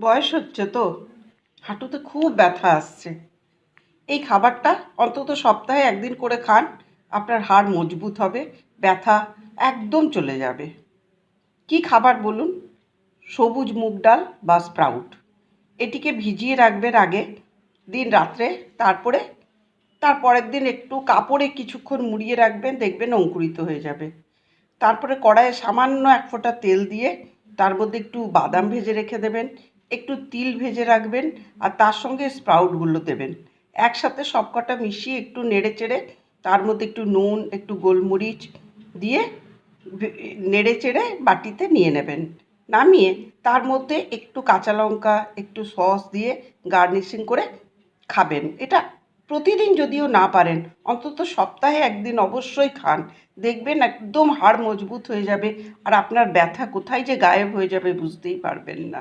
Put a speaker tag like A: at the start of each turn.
A: বয়স হচ্ছে তো। হাঁটুতে খুব ব্যথা আসছে। এই খাবারটা অন্তত সপ্তাহে একদিন করে খান, আপনার হাড় মজবুত হবে, ব্যথা একদম চলে যাবে। কি খাবার বলুন? সবুজ মুগ ডাল বা স্প্রাউট। এটিকে ভিজিয়ে রাখবেন আগে, দিন রাত্রে, তারপরে, তারপরের দিন একটু কাপড়ে কিছুক্ষণ মুড়িয়ে রাখবেন, দেখবেন অঙ্কুরিত হয়ে যাবে। তারপরে কড়াইয়ে সামান্য এক ফোঁটা তেল দিয়ে তার মধ্যে একটু বাদাম ভেজে রেখে দেবেন। একটু তিল ভেজে রাখবেন আর তার সঙ্গে স্প্রাউটগুলো দেবেন। একসাথে সবকটা মিশিয়ে একটু নেড়ে চেড়ে, তার মধ্যে একটু নুন, একটু গোলমরিচ দিয়ে নেড়ে চেড়ে বাটিতে নিয়ে নেবেন। নামিয়ে তার মধ্যে একটু কাঁচা লঙ্কা, একটু সস দিয়ে গার্নিশিং করে খাবেন। এটা প্রতিদিন যদিও না পারেন, অন্তত সপ্তাহে একদিন অবশ্যই খান। দেখবেন একদম হাড় মজবুত হয়ে যাবে আর আপনার ব্যথা কোথায় যে গায়েব হয়ে যাবে বুঝতেই পারবেন না।